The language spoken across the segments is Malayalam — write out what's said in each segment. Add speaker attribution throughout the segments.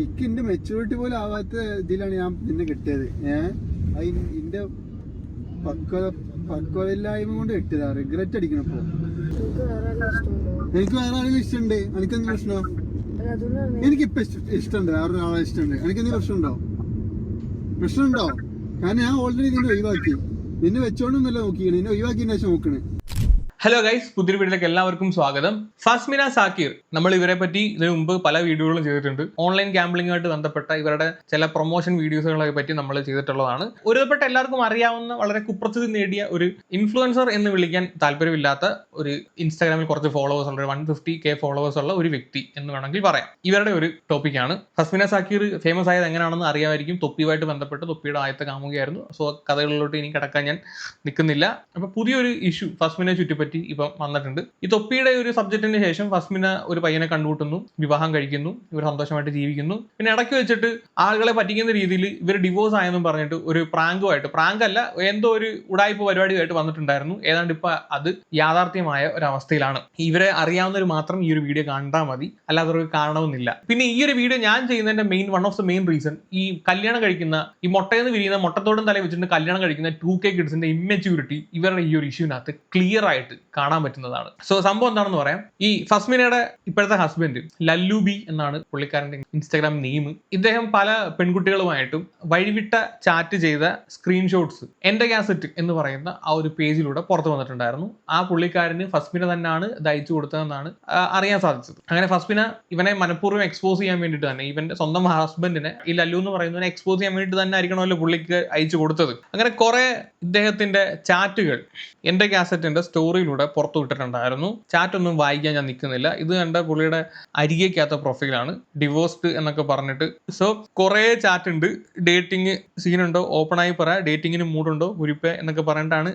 Speaker 1: ഇക്ക് എന്റെ മെച്ചൂരിറ്റി പോലും ആവാത്ത ഇതിലാണ് ഞാൻ നിന്നെ കിട്ടിയത്. ഏഹ് അത് ഇന്റെ പക്വത പക്വതയില്ലായ്മ കൊണ്ട് കിട്ടിയതാ. റിഗ്രറ്റ് അടിക്കണം
Speaker 2: എനിക്ക് ആരെങ്കിലും
Speaker 1: എനിക്ക് വേറെ ആരെങ്കിലും
Speaker 2: ഇഷ്ടമുണ്ടോ?
Speaker 1: എനിക്കെന്ത് പ്രശ്നം? എനിക്കിപ്പോ ഇഷ്ട- ഇഷ്ടമുണ്ട്. വേറെ ഒരാളെ ഇഷ്ടമുണ്ട്. എനിക്കെന്ത് പ്രശ്നമുണ്ടോ? പ്രശ്നമുണ്ടോ? കാരണം ഞാൻ ഓൾറെഡി നിന്നെ ഒഴിവാക്കി. നിന്നെ വെച്ചോണ്ടൊന്നല്ല നോക്കിയാണ് നിന്നെ ഒഴിവാക്കിയതിന് ശേഷം നോക്കണേ.
Speaker 3: ഹലോ ഗൈസ് പുതിയ വീഡിയോയിലേക്ക് എല്ലാവർക്കും സ്വാഗതം. ഫസ്മിന സാക്കിർ നമ്മൾ ഇവരെ പറ്റി ഇതിനു മുമ്പ് പല വീഡിയോകളും ചെയ്തിട്ടുണ്ട്. ഓൺലൈൻ ഗാംബ്ലിംഗുമായിട്ട് ബന്ധപ്പെട്ട ഇവരുടെ ചില പ്രൊമോഷൻ വീഡിയോസുകളെ പറ്റി നമ്മൾ ചെയ്തിട്ടുള്ളതാണ്. ഒരുവിധപ്പെട്ട എല്ലാവർക്കും അറിയാവുന്ന വളരെ കുപ്രസിദ്ധി നേടിയ ഒരു ഇൻഫ്ലുവൻസർ എന്ന് വിളിക്കാൻ താല്പര്യമില്ലാത്ത ഒരു ഇൻസ്റ്റാഗ്രാമിൽ കുറച്ച് ഫോളോവേഴ്സ് ഉള്ള വൺ ഫിഫ്റ്റി കെ ഫോളോവേഴ്സ് ഉള്ള ഒരു വ്യക്തി എന്ന് വേണമെങ്കിൽ പറയാം. ഇവരുടെ ഒരു ടോപ്പിക്കാണ് ഫസ്മിന സാക്കിർ ഫേമസ് ആയത് എങ്ങനെയാണെന്ന് അറിയാമായിരിക്കും. തൊപ്പിയുമായിട്ട് ബന്ധപ്പെട്ട് തൊപ്പിയുടെ ആദ്യത്തെ കാമുകയായിരുന്നു. സോ കഥകളിലോട്ട് ഇനി കിടക്കാൻ ഞാൻ നിൽക്കുന്നില്ല. അപ്പോൾ പുതിയൊരു ഇഷ്യൂ ഫസ്മിനെ ചുറ്റിപ്പറ്റി ഇപ്പം വന്നിട്ടുണ്ട്. ഈ തൊപ്പിയുടെ ഒരു സബ്ജക്റ്റിന് ശേഷം ഫസ്മിന ഒരു പയ്യനെ കണ്ടുമുട്ടുന്നു വിവാഹം കഴിക്കുന്നു ഇവർ സന്തോഷമായിട്ട് ജീവിക്കുന്നു. പിന്നെ ഇടയ്ക്ക് വെച്ചിട്ട് ആളുകളെ പറ്റിക്കുന്ന രീതിയിൽ ഇവർ ഡിവോഴ്സ് ആയെന്നും പറഞ്ഞിട്ട് ഒരു പ്രാങ്കുമായിട്ട് പ്രാങ്ക് അല്ല എന്തോ ഒരു ഉടായ്പ പരിപാടിയായിട്ട് വന്നിട്ടുണ്ടായിരുന്നു. ഏതാണ്ട് ഇപ്പൊ അത് യാഥാർത്ഥ്യമായ ഒരു അവസ്ഥയിലാണ് ഇവരെ അറിയാവുന്നവർ മാത്രം ഈ ഒരു വീഡിയോ കണ്ടാൽ മതി. അല്ലാതെ അല്ലാത്തവർക്ക് കാണണമെന്നില്ല. പിന്നെ ഈ ഒരു വീഡിയോ ഞാൻ ചെയ്യുന്നതിന്റെ main one of the main reason ഈ കല്യാണം കഴിക്കുന്ന ഈ മുട്ടയെന്ന് വിരിയുന്ന മുട്ടത്തോടും തല വെച്ചിട്ട് കല്യാണം കഴിക്കുന്ന ടു കെ കിഡ്സിന്റെ ഇമ്മച്യൂരിറ്റി ഇവരുടെ ഈ ഒരു ഇഷ്യൂവിനകത്ത് ക്ലിയർ ആയിട്ട് കാണാൻ പറ്റുന്നതാണ്. സോ സംഭവം എന്താണെന്ന് പറയാം. ഈ ഫസ്മിനയുടെ ഇപ്പോഴത്തെ ഹസ്ബൻഡ് ലല്ലു ബി എന്നാണ് പുള്ളിക്കാരന്റെ ഇൻസ്റ്റാഗ്രാം നെയിം ഇദ്ദേഹം പല പെൺകുട്ടികളുമായിട്ടും വഴിവിട്ട ചാറ്റ് ചെയ്ത സ്ക്രീൻഷോട്ട്സ് എന്റെ ഗ്യാസറ്റ് എന്ന് പറയുന്ന ആ ഒരു പേജിലൂടെ പുറത്തു വന്നിട്ടുണ്ടായിരുന്നു. ആ പുള്ളിക്കാരന് ഫസ്മിന തന്നെയാണ് ഇത് അയച്ചു കൊടുത്തതെന്നാണ് അറിയാൻ സാധിച്ചത്. അങ്ങനെ ഫസ്മിന ഇവനെ മനഃപൂർവം എക്സ്പോസ് ചെയ്യാൻ വേണ്ടിയിട്ട് തന്നെ ഇവന്റെ സ്വന്തം ഹസ്ബൻഡിനെ ഈ ലല്ലു എന്ന് പറയുന്നതിനെ എക്സ്പോസ് ചെയ്യാൻ വേണ്ടി തന്നെ ആയിരിക്കണമല്ലോ പുള്ളിക്ക് അയച്ചു കൊടുത്തത്. അങ്ങനെ കുറെ ഇദ്ദേഹത്തിന്റെ ചാറ്റുകൾ എന്റെ കാസറ്റിന്റെ സ്റ്റോറിയിലൂടെ പുറത്തു വിട്ടിട്ടുണ്ടായിരുന്നു. ചാറ്റ് ഒന്നും വായിക്കാൻ ഞാൻ നിൽക്കുന്നില്ല. ഇത് കണ്ട പുള്ളിയുടെ അരികേക്കാത്ത പ്രൊഫൈലാണ് ഡിവോഴ്സ്ഡ് എന്നൊക്കെ പറഞ്ഞിട്ട്. സോ കുറേ ചാറ്റ് ഉണ്ട്. ഡേറ്റിംഗ് സീനുണ്ടോ ഓപ്പൺ ആയി പറ ഡേറ്റിങ്ങിന് മൂടുണ്ടോ? മുരിപ്പ എന്നൊക്കെ പറഞ്ഞിട്ടാണ്.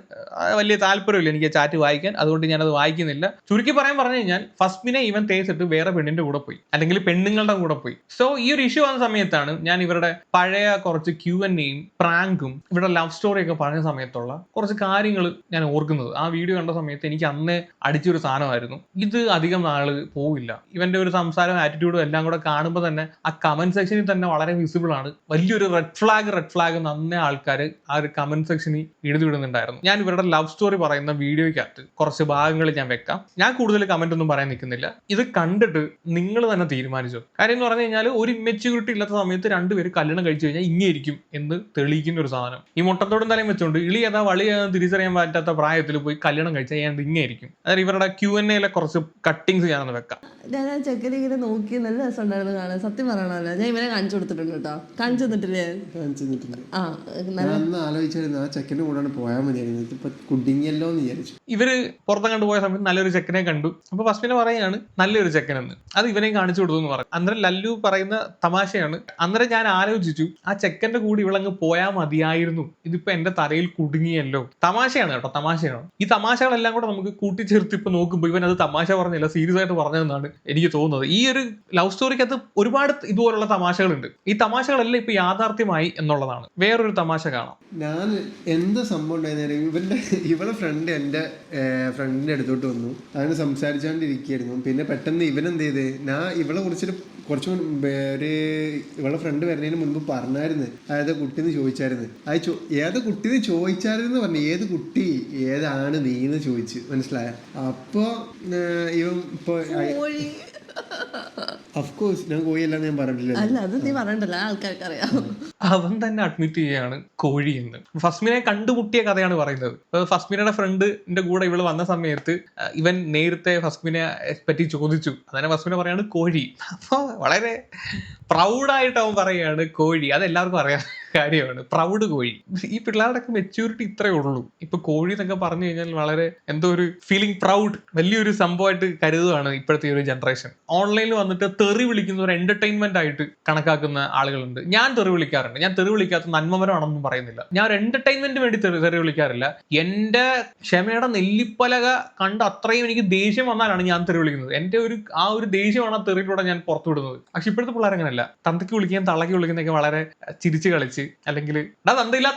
Speaker 3: വലിയ താല്പര്യമില്ല എനിക്ക് ചാറ്റ് വായിക്കാൻ. അതുകൊണ്ട് ഞാനത് വായിക്കുന്നില്ല. ചുരുക്കി പറയാൻ പറഞ്ഞു കഴിഞ്ഞാൽ ഫസ്മിനെ ഇവൻ തേച്ചിട്ട് വേറെ പെണ്ണിന്റെ കൂടെ പോയി. അല്ലെങ്കിൽ പെണ്ണുങ്ങളുടെ കൂടെ പോയി. സോ ഈ ഒരു ഇഷ്യൂ വന്ന സമയത്താണ് ഞാൻ ഇവരുടെ പഴയ കുറച്ച് ക്യൂ എൻ എയും പ്രാങ്കും ഇവരുടെ ലവ് സ്റ്റോറിയൊക്കെ പറഞ്ഞ സമയത്തുള്ള കുറച്ച് കാര്യങ്ങൾ ഞാൻ ഓർക്കുന്നത്. ആ വീഡിയോ കണ്ട സമയത്ത് എനിക്ക് അന്ന് അടിച്ചൊരു സാധനമായിരുന്നു. ഇത് അധികം നാൾ പോവില്ല. ഇവന്റെ ഒരു സംസാരവും ആറ്റിറ്റ്യൂഡും എല്ലാം കൂടെ കാണുമ്പോൾ തന്നെ ആ കമന്റ് സെക്ഷനിൽ തന്നെ വളരെ വിസിബിൾ ആണ്. വലിയൊരു റെഡ് ഫ്ലാഗ് റെഡ് ഫ്ലാഗ് നന്നേ ആൾക്കാർ ആ ഒരു കമന്റ് സെക്ഷനിൽ എഴുതി വിടുന്നുണ്ടായിരുന്നു ഞാൻ ഇവരുടെ ലവ് സ്റ്റോറി പറയുന്ന വീഡിയോയ്ക്കകത്ത് കുറച്ച് ഭാഗങ്ങൾ ഞാൻ വെക്കാം. ഞാൻ കൂടുതൽ കമന്റ് ഒന്നും പറയാൻ നിൽക്കുന്നില്ല. ഇത് കണ്ടിട്ട് നിങ്ങൾ തന്നെ തീരുമാനിച്ചു. കാര്യം എന്ന് പറഞ്ഞു കഴിഞ്ഞാൽ ഒരു ഇമ്മെച്യൂരിറ്റി ഇല്ലാത്ത സമയത്ത് രണ്ടുപേര് കല്യാണം കഴിച്ചു കഴിഞ്ഞാൽ ഇങ്ങേയിരിക്കും എന്ന് തെളിയിക്കുന്ന ഒരു സാധനം. ഈ മുട്ടത്തോടും തലയും വെച്ചുകൊണ്ട് ഇളി ഏതാ വളി തിരിച്ചറിയാൻ പറ്റാത്ത പ്രായത്തിൽ പോയി കല്യാണം കഴിച്ചാൽ ഞാൻ ഇങ്ങായിരിക്കും അതായത് ഇവരുടെ ക്യു എൻ എയിലെ കുറച്ച് കട്ടിങ്സ് ഞാനൊന്ന് വെക്കാം.
Speaker 2: ഞാൻ ആ ചെക്കനെ ഇങ്ങനെ നോക്കി നല്ല രസമുണ്ടായിരുന്നു കാണാൻ. സത്യം പറയണല്ലോ ഞാൻ ഇവനെ കാണിച്ചു കൊടുത്തിട്ടുണ്ട് കേട്ടോ. കാണിച്ചു തന്നിട്ടില്ലേ?
Speaker 1: കാണിച്ചു തന്നിട്ടുണ്ട്.
Speaker 2: ആ നല്ല
Speaker 1: ഞാൻ അന്ന് ആലോചിച്ചായിരുന്നു ആ ചെക്കന്റെ കൂടെയാണ് പോയാൽ മതിയായിരുന്നു. ഇതിപ്പോ കുടുങ്ങിയല്ലോ എന്ന് വിചാരിച്ചു.
Speaker 3: ഇവർ പുറത്ത് കണ്ടുപോയ സമയത്ത് നല്ലൊരു ചെക്കനെ കണ്ടു. അപ്പൊ ഫസ്റ്റിനെ പറയാണ് നല്ലൊരു ചെക്കനെന്ന്. അത് ഇവനെയും കാണിച്ചു കൊടുത്തു എന്ന് പറഞ്ഞു. അന്നേരം ലല്ലു പറയുന്ന തമാശയാണ്. അന്നേരം ഞാൻ ആലോചിച്ചു ആ ചെക്കന്റെ കൂടി ഇവളങ്ങ് പോയാൽ മതിയായിരുന്നു. ഇതിപ്പോ എന്റെ തലയിൽ കുടുങ്ങിയല്ലോ. തമാശയാണ് കേട്ടോ തമാശയാണ്. ഈ തമാശകളെല്ലാം കൂടെ നമുക്ക് കൂട്ടിച്ചേർത്ത് ഇപ്പൊ നോക്കുമ്പോൾ ഇവൻ അത് തമാശ പറഞ്ഞില്ല സീരിയസ് ആയിട്ട് പറഞ്ഞതെന്നാണ് എനിക്ക് തോന്നുന്നത്. ഈ ഒരു ലവ് സ്റ്റോറിക്കകത്ത് ഒരുപാട് ഇതുപോലുള്ള തമാശകളുണ്ട്. ഈ തമാശകളെല്ലാം ഇപ്പൊ യാഥാർത്ഥ്യമായി എന്നുള്ളതാണ്. വേറൊരു തമാശ കാണാം.
Speaker 1: ഞാൻ എന്ത് സംഭവം ഉണ്ടായിരുന്നു ഇവന്റെ ഇവളെ ഫ്രണ്ട് എന്റെ ഫ്രണ്ടിന്റെ അടുത്തോട്ട് വന്നു. അങ്ങനെ സംസാരിച്ചുകൊണ്ടിരിക്കുകയായിരുന്നു പിന്നെ പെട്ടെന്ന് ഇവൻ എന്ത് ചെയ്ത് ഞാൻ ഇവളെ കുറിച്ചിട്ട് കുറച്ച് ഒരു ഇവളെ ഫ്രണ്ട് വരുന്നതിന് മുൻപ് പറഞ്ഞായിരുന്നു. അതായത് കുട്ടീന്ന് ചോദിച്ചായിരുന്നു. അത് ഏത് കുട്ടീന്ന് ചോദിച്ചായിരുന്നു പറഞ്ഞു ഏത് കുട്ടി ഏതാണ് നീ എന്ന് ചോദിച്ചു മനസ്സിലായ? അപ്പോ ഇവൻ ഇപ്പൊ
Speaker 2: കോഴി.
Speaker 1: അഫ്കോഴ്സ് ഞാൻ കോഴിയല്ലാന്ന് ഞാൻ പറഞ്ഞിട്ടില്ല
Speaker 2: അല്ല അത് നീ ആൾക്കാർക്ക് അറിയാം
Speaker 3: അവൻ തന്നെ അഡ്മിറ്റ് ചെയ്യാണ് കോഴി എന്ന്. ഫസ്മിനെ കണ്ടുമുട്ടിയ കഥയാണ് പറയുന്നത്. ഫസ്മിനയുടെ ഫ്രണ്ടിന്റെ കൂടെ ഇവൾ വന്ന സമയത്ത് ഇവൻ നേരത്തെ ഫസ്മിനെ പറ്റി ചോദിച്ചു. അതന്നെ ഫസ്മിന പറയാണ് കോഴി. അപ്പൊ വളരെ പ്രൗഡായിട്ട് അവൻ പറയാണ് കോഴി. അത് എല്ലാവർക്കും അറിയാം. കാര്യമാണ്. പ്രൗഡ് കോഴി. ഈ പിള്ളേരുടെ ഒക്കെ മെച്യൂരിറ്റി ഇത്രേ ഉള്ളൂ. ഇപ്പൊ കോഴി എന്നൊക്കെ പറഞ്ഞു കഴിഞ്ഞാൽ വളരെ എന്തോ ഒരു ഫീലിംഗ് പ്രൗഡ് വലിയൊരു സംഭവമായിട്ട് കരുതുകയാണ് ഇപ്പോഴത്തെ ഒരു ജനറേഷൻ ഓൺലൈനിൽ വന്നിട്ട് തെറി വിളിക്കുന്ന ഒരു എന്റർടൈൻമെന്റ് ആയിട്ട് കണക്കാക്കുന്ന ആളുകളുണ്ട്. ഞാൻ തെറി വിളിക്കാറുണ്ട്. ഞാൻ തെറി വിളിക്കാത്ത നന്മമരമാണെന്നും പറയുന്നില്ല. ഞാൻ ഒരു എന്റർടൈൻമെന്റ് വേണ്ടി തെറി വിളിക്കാറില്ല. എന്റെ ക്ഷമയുടെ നെല്ലിപ്പലക കണ്ട് അത്രയും എനിക്ക് ദേഷ്യം വന്നാലാണ് ഞാൻ തെറി വിളിക്കുന്നത്. എന്റെ ഒരു ആ ഒരു ദേഷ്യമാണ് ആ തെറിയിലൂടെ ഞാൻ പുറത്തു വിടുന്നത് പക്ഷെ ഇപ്പോഴത്തെ പിള്ളേർ അങ്ങനെയല്ല തന്തയ്ക്ക് വിളിക്കുകയും തള്ളയ്ക്ക് വിളിക്കുന്നതൊക്കെ വളരെ ചിരിച്ചു കളിച്ച് അല്ലെങ്കിൽ "ഡാ തന്തയില്ല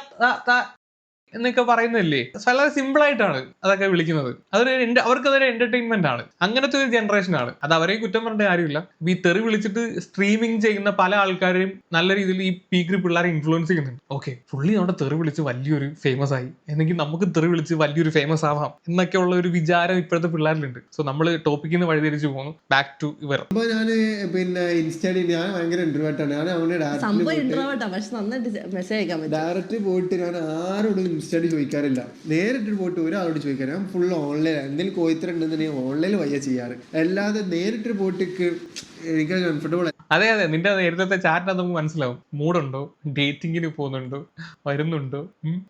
Speaker 3: എന്നൊക്കെ പറയുന്നില്ലേ? വളരെ സിമ്പിൾ ആയിട്ടാണ് അതൊക്കെ വിളിക്കുന്നത്. അതൊരു അവർക്ക് അതൊരു എന്റർടൈൻമെന്റ് ആണ്. അങ്ങനത്തെ ഒരു ജനറേഷൻ ആണ്. അത് അവരെ കുറ്റം പറഞ്ഞിട്ട് കാര്യമില്ല. ഈ തെറി വിളിച്ചിട്ട് സ്ട്രീമിംഗ് ചെയ്യുന്ന പല ആൾക്കാരെയും നല്ല രീതിയിൽ ഈ പീക്രി പിള്ളേരെ ഇൻഫ്ലുവൻസ് ചെയ്യുന്നുണ്ട്. ഓക്കെ പുള്ളി നമ്മുടെ തെറി വിളിച്ച് വലിയൊരു ഫേമസ് ആയി. എന്നെങ്കിൽ നമുക്ക് തെറി വിളിച്ച് വലിയൊരു ഫേമസ് ആവാം എന്നൊക്കെ ഉള്ള ഒരു വിചാരം ഇപ്പോഴത്തെ പിള്ളേരിലുണ്ട്. സോ നമ്മൾ ടോപ്പിക്കിൽ നിന്ന് വഴിതിരിച്ചു പോകുന്നു. ബാക്ക് ടു ഇവർ.
Speaker 1: അപ്പൊ ഞാൻ പിന്നെ ഇൻസ്റ്റാഡിൽ ഞാൻ ഭയങ്കര ഇന്റർവ്യൂട്ടാണ് ഞാൻ അവനെ
Speaker 2: സംഭവം
Speaker 1: ഡയറക്റ്റ്
Speaker 2: ഇൻട്രോവേർട്ടാ പക്ഷെ നന്നായിട്ട് മെസ്സേജ് അയക്കാൻ പറ്റും.
Speaker 1: ഡയറക്റ്റ് പോയിട്ട് ഞാൻ ആരോടും ഇൻസ്റ്റയിൽ ചോദിക്കാറില്ല. നേരിട്ട് പോയിട്ട് ഒരാളോട് ചോദിക്കാൻ ഞാൻ ഫുൾ ഓൺലൈൻ എന്തെങ്കിലും കോയിത്തരുണ്ടെന്നുണ്ടെങ്കിൽ ഓൺലൈനിൽ വയ്യ ചെയ്യാറ്. അല്ലാതെ നേരിട്ട് പോയിട്ട് എനിക്ക് കംഫർട്ടബിൾ
Speaker 3: അതെ അതെ. നിന്റെ നേരത്തെ ചാറ്റിനകത്ത് നമുക്ക് മനസ്സിലാവും. മൂടുണ്ടോ ഡേറ്റിങ്ങിന് പോകുന്നുണ്ടോ? വരുന്നുണ്ടോ?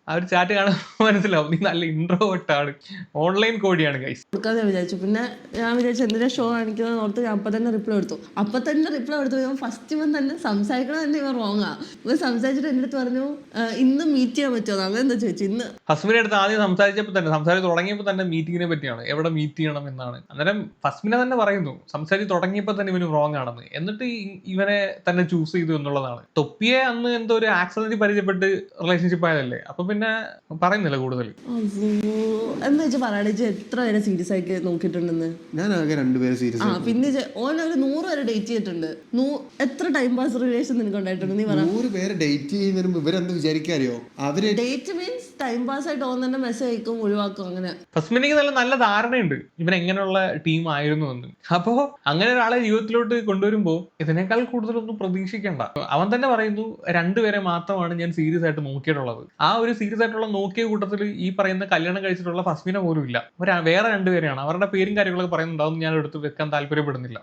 Speaker 3: ആ ഒരു ചാറ്റ് കാണുമ്പോൾ മനസ്സിലാവും. നീ നല്ല ഇൻട്രോവേർട്ടാണ് ഓൺലൈൻ കോടിയാണ് ഗൈസ്
Speaker 2: കൊടുക്കാതെ വിചാരിച്ചു. പിന്നെ ഞാൻ വിചാരിച്ചു എന്തിനാ ഷോ കാണിക്കുന്നത് ഓർത്ത് ഞാൻ അപ്പൊ തന്നെ റിപ്ലൈ എടുത്തു. അപ്പൊ തന്നെ റിപ്ലൈ എടുത്തു. ഇവൻ ഫസ്റ്റ് ഇവൻ തന്നെ സംസാരിക്കണം തന്നെ ഇവൻ റോങ്ങാ ഇവൻ സംസാരിച്ചിട്ട് എന്റെ അടുത്ത് പറഞ്ഞു "ആ, ഇന്ന് മീറ്റ് ചെയ്യാൻ പറ്റുമോ? അങ്ങനെ എന്താ ചോദിച്ചു ഇന്ന്.
Speaker 3: ഹസ്ബൻഡിന്റെ അടുത്ത് ആദ്യം സംസാരിച്ചപ്പോൾ തന്നെ സംസാരിച്ച് തുടങ്ങിയപ്പോൾ തന്നെ മീറ്റിങ്ങിനെ പറ്റിയാണ്. എവിടെ മീറ്റ് ചെയ്യണം എന്നാണ്. അന്നേരം ഫസ്മിനെ തന്നെ പറയുന്നു. സംസാരിച്ച് തുടങ്ങിയപ്പോൾ തന്നെ ഇവന് റോങ് ആണെന്ന്. എന്നിട്ട് ഈ- ഇവനെ തന്നെ ചൂസ് ചെയ്തു എന്നുള്ളതാണ്. തൊപ്പിയെ അന്ന് എന്തോ ഒരു ആക്സിഡന്റ് പരിചയപ്പെട്ട് റിലേഷൻഷിപ്പ് ആയതല്ലേ? അപ്പൊ പിന്നെ പറയുന്നില്ല കൂടുതൽ.
Speaker 2: എന്ന് വെച്ച് എത്ര പേരെ സീരിയസ് ആയിട്ട് നോക്കിയിട്ടുണ്ടെന്ന്?
Speaker 1: ഞാൻ ആകെ രണ്ടുപേരെ സീരിയസ്
Speaker 2: ആ പിന്നെ ചെ- ഓൻ ഒരു നൂറ് വരെ ഡേറ്റ് ചെയ്തിട്ടുണ്ട്. എത്ര ടൈം പാസ് റിലേഷൻ നിനക്ക് ഉണ്ടായിട്ടുണ്ട്? നീ
Speaker 1: നൂറ് പേരെ ഡേറ്റ് ചെയ്യുന്നതിന് മുമ്പ് ഇവരെന്ത് വിചാരിക്കാറിയോ അവർ
Speaker 2: ഡേറ്റ് മീൻസ് ടൈം പാസ് ആയിട്ട് ഓൻ തന്നെ മെസ്സേജ് അയക്കും ഒഴിവാക്കും അങ്ങനെ.
Speaker 3: ഫസ്മിനിക്ക് നല്ല നല്ല ധാരണയുണ്ട്. ഇവൻ എങ്ങനെയുള്ള ടീം ആയിരുന്നു എന്ന്. അപ്പോ അങ്ങനെ ഒരാളെ ജീവിതത്തിലോട്ട് കൊണ്ടുവരുമ്പോ ഇതിനേക്കാൾ കൂടുതലൊന്നും പ്രതീക്ഷിക്കണ്ട. അവൻ തന്നെ പറയുന്നു രണ്ടുപേരെ മാത്രമാണ് ഞാൻ സീരിയസ് ആയിട്ട് നോക്കിയിട്ടുള്ളത്. ആ ഒരു സീരിയസ് ആയിട്ടുള്ള നോക്കിയ കൂട്ടത്തിൽ ഈ പറയുന്ന കല്യാണം കഴിച്ചിട്ടുള്ള ഫസ്മിന പോലും ഇല്ല. വേറെ രണ്ടുപേരെയാണ്. അവരുടെ പേരും കാര്യങ്ങളൊക്കെ പറയുന്നുണ്ടാവും ഞാൻ എടുത്ത് വെക്കാൻ താല്പര്യപ്പെടുന്നില്ല.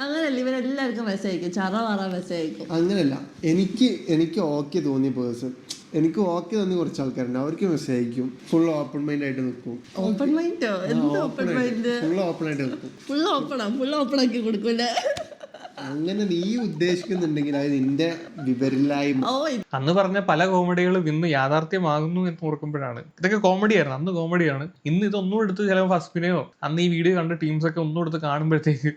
Speaker 2: അങ്ങനല്ല ഇവരെല്ലാവർക്കും മെസ്സേജ് അയക്കും. ചറ മെസ്സേജ് അയക്കും.
Speaker 1: അങ്ങനല്ല. എനിക്ക് എനിക്ക് ഓക്കെ തോന്നിയ പേഴ്സൺ എനിക്ക് ഓക്കെ തന്നെ കുറച്ച് ആൾക്കാരുണ്ട് അവർക്ക് മെസ്സേജ് അയക്കും. ഫുൾ ഓപ്പൺ മൈൻഡ് ആയിട്ട് നിൽക്കും.
Speaker 2: ഓപ്പൺ മൈൻഡോ എന്താ ഓപ്പൺ മൈൻഡ്
Speaker 1: ഫുൾ ഓപ്പൺ ആയിട്ട് നിൽക്കും.
Speaker 2: ഫുൾ ഓപ്പണാ ഫുൾ ഓപ്പൺ ആക്കി കൊടുക്കൂല
Speaker 1: അങ്ങനെ നീ ഉദ്ദേശിക്കുന്നുണ്ടെങ്കിൽ അത് നിന്റെ വിവരില്ലായ്മ
Speaker 3: അന്ന് പറഞ്ഞ പല കോമഡികളും ഇന്ന് യാഥാർത്ഥ്യമാകുന്നു എന്ന് ഓർക്കുമ്പോഴാണ്. ഇതൊക്കെ കോമഡിയായിരുന്നു അന്ന് കോമഡിയാണ് ഇന്ന് ഇതൊന്നും എടുത്ത് ചിലപ്പോൾ ഫസ്റ്റിനെയോ അന്ന് ഈ വീഡിയോ കണ്ട ടീംസ് ഒക്കെ ഒന്നും എടുത്ത് കാണുമ്പോഴത്തേക്ക്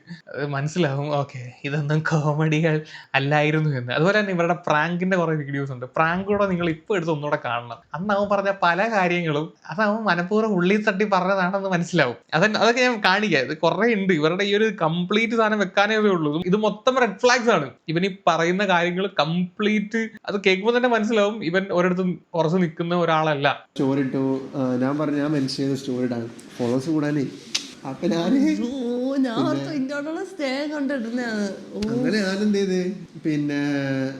Speaker 3: മനസ്സിലാവും ഓക്കെ ഇതൊന്നും കോമഡികൾ അല്ലായിരുന്നു എന്ന്. അതുപോലെ തന്നെ ഇവരുടെ പ്രാങ്കിന്റെ കുറെ വീഡിയോസ് ഉണ്ട്. പ്രാങ്ക് കൂടെ നിങ്ങൾ ഇപ്പോൾ എടുത്ത് ഒന്നുകൂടെ കാണണം. അന്ന് അവൻ പറഞ്ഞ പല കാര്യങ്ങളും അത് അവൻ മനഃപൂർവം ഉള്ളിൽ തട്ടി പറഞ്ഞതാണെന്ന് മനസ്സിലാവും. അത് അതൊക്കെ ഞാൻ കാണിക്കാം. ഇത് കുറെ ഉണ്ട്. ഇവരുടെ ഈ ഒരു കംപ്ലീറ്റ് സാധനം വെക്കാനേ ഉള്ളൂ. ഇത് മൊത്തം റെഡ് ഫ്ലാഗ്സ് ആണ്. ഇവൻ ഈ പറയുന്ന കാര്യങ്ങൾ കംപ്ലീറ്റ് അത് കേൾക്കുമ്പോൾ തന്നെ മനസ്സിലാവും. ഇവൻ ഒരിടത്തും ഉറച്ചു നിൽക്കുന്ന ഒരാളല്ല.
Speaker 1: സ്റ്റോറി ഇട്ടു. ഞാൻ പറഞ്ഞു ഞാൻ മെൻഷൻ ചെയ്ത സ്റ്റോറി ഇടാൻ. ഫോളോവേഴ്സ് കൂടാനേ. അപ്പൊ ഞാൻ
Speaker 2: ഞാൻ ഓർത്തു ഇന്നോടുള്ള സ്നേഹം കൊണ്ടിടുന്നതാണ് ഓ.
Speaker 1: അങ്ങനെ ഞാൻ എന്ത് ചെയ്ത്? പിന്നെ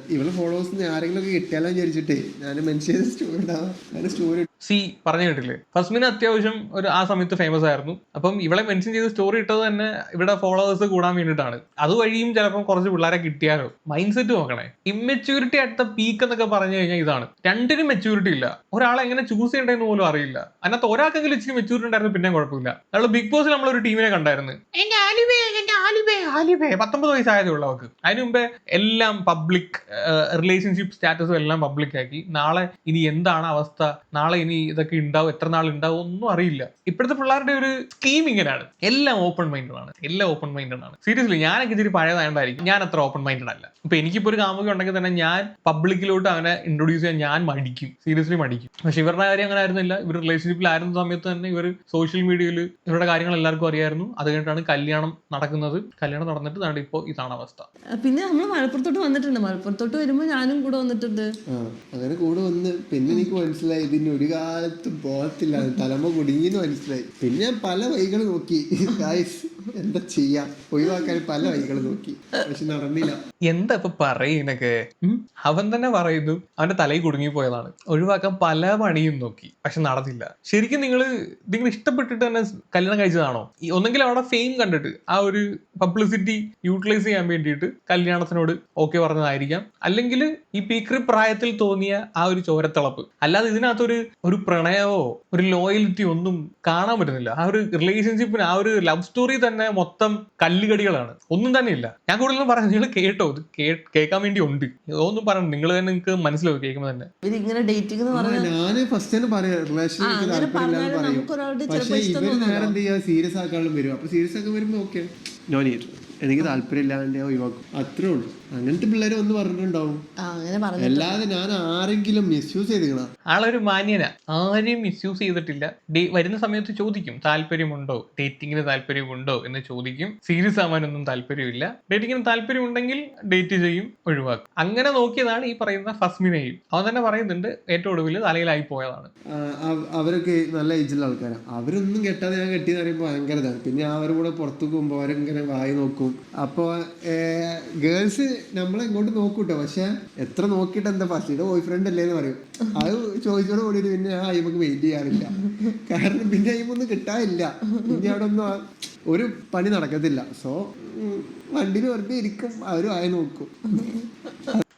Speaker 1: ഇവളെ ഫോളോവേഴ്സ് ആരെങ്കിലും ഒക്കെ കിട്ടിയാലോ വിചാരിച്ചിട്ടേ ഞാൻ മെൻഷൻ ചെയ്ത സ്റ്റോറി ഇടാം. സ്റ്റോറി
Speaker 3: സി പറഞ്ഞു കേട്ടില്ലേ? ഫസ്മിന് അത്യാവശ്യം ഒരു ആ സമയത്ത് ഫേമസ് ആയിരുന്നു. അപ്പം ഇവളെ മെൻഷൻ ചെയ്ത് സ്റ്റോറി ഇട്ടത് തന്നെ ഇവിടെ ഫോളോവേഴ്സ് കൂടാൻ വേണ്ടിയിട്ടാണ്. അതുവഴിയും ചിലപ്പം കുറച്ച് പിള്ളേരെ കിട്ടിയാലോ? മൈൻഡ് സെറ്റ് നോക്കണേ. ഇമ്മെച്യൂരിറ്റി അറ്റ് ദ പീക്ക് എന്നൊക്കെ പറഞ്ഞു കഴിഞ്ഞാൽ ഇതാണ്. രണ്ടിനും മെച്യൂരിറ്റി ഇല്ല. ഒരാളെ എങ്ങനെ ചൂസ് ചെയ്യണ്ടെന്ന് പോലും അറിയില്ല. അതിനകത്ത് ഒരാൾക്കെങ്കിലും ഇച്ചിരി മെച്യൂരിറ്റി ഉണ്ടായിരുന്നു പിന്നെ കുഴപ്പമില്ല. നമ്മൾ ബിഗ് ബോസിൽ ഒരു ടീമിനെ കണ്ടായിരുന്നു. ആലിബേ എന്റെ ആലിബേ ആലിബേ പത്തൊമ്പത് വയസ്സായതേ ഉള്ളൂ അതിന് മുമ്പേ എല്ലാം പബ്ലിക് റിലേഷൻഷിപ്പ് സ്റ്റാറ്റസും എല്ലാം പബ്ലിക് ആക്കി. നാളെ ഇനി എന്താണ് അവസ്ഥ? നാളെ ഇനി ഇതൊക്കെ ഉണ്ടാവും എത്ര നാൾ ഉണ്ടാവും ഒന്നും അറിയില്ല. ഇപ്പോഴത്തെ പിള്ളേരുടെ ഒരു സ്കീം ഇങ്ങനെയാണ്. എല്ലാം ഓപ്പൺ മൈൻഡഡ് ആണ്. എല്ലാം ഓപ്പൺ മൈൻഡഡ് ആണ്. സീരിയസ്ലി ഞാനൊക്കെ ഇച്ചിരി പഴയതായതായിരിക്കും ഞാൻ അത്ര ഓപ്പൺ മൈൻഡഡ് അല്ല. ഇപ്പൊ എനിക്കിപ്പോ ഒരു കാമുക ഉണ്ടെങ്കിൽ തന്നെ ഞാൻ പബ്ലിക്കിലോട്ട് അവനെ ഇൻട്രൊഡ്യൂസ് ചെയ്യാൻ ഞാൻ മടിക്കും. സീരിയസ്ലി മടിക്കും. പക്ഷെ ഇവരുടെ കാര്യം അങ്ങനെ ആയിരുന്നില്ല. ഇവർ റിലേഷൻഷിപ്പിലായിരുന്ന സമയത്ത് തന്നെ ഇവർ സോഷ്യൽ മീഡിയയിൽ ഇവരുടെ കാര്യങ്ങൾ എല്ലാവർക്കും അറിയായിരുന്നു. അത് കഴിഞ്ഞിട്ടാണ് കല്യാണം നടക്കുന്നത്. കല്യാണം നടന്നിട്ട് ഇപ്പോ ഇപ്പോൾ ഇതാണ് അവസ്ഥ.
Speaker 2: പിന്നെ നമ്മൾ മലപ്പുറത്തോട്ട് വന്നിട്ടുണ്ട്. മലപ്പുറത്തോട്ട് വരുമ്പോ ഞാനും കൂടെ വന്നിട്ടുണ്ട്.
Speaker 1: അങ്ങനെ കൂടെ വന്ന് പിന്നെ എനിക്ക് മനസ്സിലായി ഇതിന് ഒരു കാലത്തും പോകത്തില്ല. തലമ കുടുങ്ങിന്ന് മനസ്സിലായി. പിന്നെ ഞാൻ പല വഴികൾ നോക്കി. ഗായ്സ് എന്താ ചെയ്യാ? ഒഴിവാക്കാൻ പല വഴികൾ നോക്കി. പക്ഷെ നടന്നില്ല.
Speaker 3: എന്താ ഇപ്പൊ പറയുന്നൊക്കെ? അവൻ തന്നെ പറയുന്നു അവന്റെ തലയിൽ കുടുങ്ങി പോയതാണ്. ഒഴിവാക്കാൻ പല പണിയും നോക്കി പക്ഷെ നടന്നില്ല. ശരിക്കും നിങ്ങൾ നിങ്ങൾ ഇഷ്ടപ്പെട്ടിട്ട് തന്നെ കല്യാണം കഴിച്ചതാണോ? ഒന്നെങ്കിൽ അവിടെ ഫെയിം കണ്ടിട്ട് ആ ഒരു പബ്ലിസിറ്റി യൂട്ടിലൈസ് ചെയ്യാൻ വേണ്ടിയിട്ട് കല്യാണത്തിനോട് ഓക്കെ പറഞ്ഞതായിരിക്കാം. അല്ലെങ്കിൽ ഈ പീക്രി പ്രായത്തിൽ തോന്നിയ ആ ഒരു ചോരത്തിളപ്പ്. അല്ലാതെ ഇതിനകത്തൊരു ഒരു പ്രണയമോ ഒരു ലോയലിറ്റി ഒന്നും കാണാൻ പറ്റുന്നില്ല. ആ ഒരു റിലേഷൻഷിപ്പിന് ആ ഒരു ലവ് സ്റ്റോറി തന്നെ മൊത്തം കല്ലുകടികളാണ്. ഒന്നും തന്നെ ഇല്ല. ഞാൻ കൂടുതലും പറഞ്ഞു നിങ്ങൾ കേട്ടോ. ഇത് കേ- കേൾക്കാൻ വേണ്ടി ഉണ്ട് ഒന്നും പറഞ്ഞു നിങ്ങൾ തന്നെ നിങ്ങൾക്ക് മനസ്സിലാവും കേൾക്കുമ്പോൾ തന്നെ.
Speaker 2: ഇതിങ്ങനെ ഡേറ്റിംഗ് എന്ന്
Speaker 1: ഞാൻ ഫസ്റ്റ് തന്നെ പറയാം റിലേഷൻ പറയും. സീരിയസ് ആക്കാളും വരും. അപ്പൊ സീരിയസ് ആക്കാൻ വരുമ്പോ ഓക്കെ നോ എനിക്ക് താല്പര്യമില്ലാണ്ട് ഞാൻ ഒഴിവാക്കും. അത്രേ ഉള്ളൂ. അങ്ങനത്തെ പിള്ളേർ ഒന്ന് പറഞ്ഞിട്ടുണ്ടാവും.
Speaker 2: ആ അങ്ങനെ പറഞ്ഞു
Speaker 1: അല്ലാതെ ഞാൻ ആരെങ്കിലും മിസ്യൂസ് ചെയ്തിക്കണ?
Speaker 3: ആളൊരു മാന്യന. ആരെയും മിസ്യൂസ് ചെയ്തിട്ടില്ല. ഡേ- വരുന്ന സമയത്ത് ചോദിക്കും താല്പര്യമുണ്ടോ? ഡേറ്റിങ്ങിന് താല്പര്യമുണ്ടോ എന്ന് ചോദിക്കും. സീരിയസ് ആവാനൊന്നും താല്പര്യമില്ല. ഡേറ്റിങ്ങിന് താല്പര്യമുണ്ടെങ്കിൽ ഡേറ്റ് ചെയ്യും ഒഴിവാക്കും. അങ്ങനെ നോക്കിയതാണ് ഈ പറയുന്ന ഫസ്മിനെയും. അവൻ തന്നെ പറയുന്നുണ്ട് ഏറ്റവും ഒടുവിൽ തലയിലായി പോയതാണ്.
Speaker 1: അവരൊക്കെ നല്ല ഏജിലുള്ള ആൾക്കാരാണ് അവരൊന്നും കെട്ടാതെ ഞാൻ കെട്ടിയെന്ന് പറയുമ്പോൾ ഭയങ്കരതാണ് പിന്നെ അവരുടെ കൂടെ പുറത്തു പോകുമ്പോൾ അവരിങ്ങനെ വായി നോക്കും. അപ്പോൾ ഗേൾസ് നമ്മളെ ഇങ്ങോട്ട് നോക്കൂട്ടോ. പക്ഷെ എത്ര നോക്കിയിട്ട് എന്താ ഫസ്റ്റിയുടെ ബോയ് ഫ്രണ്ട് അല്ലേന്ന് പറയും. അത് ചോദിച്ചോട് കൂടിയിട്ട് പിന്നെ ആ നമുക്ക് വെയിറ്റ് ചെയ്യാറില്ല. കാരണം പിന്നെ അയിമൊന്നും കിട്ടാനില്ല പിന്നെ അവിടെ ഒന്നും ഒരു പണി നടക്കത്തില്ല. സോ വണ്ടിയിൽ വെറുതെ ഇരിക്കും. അവരും ആയി നോക്കും.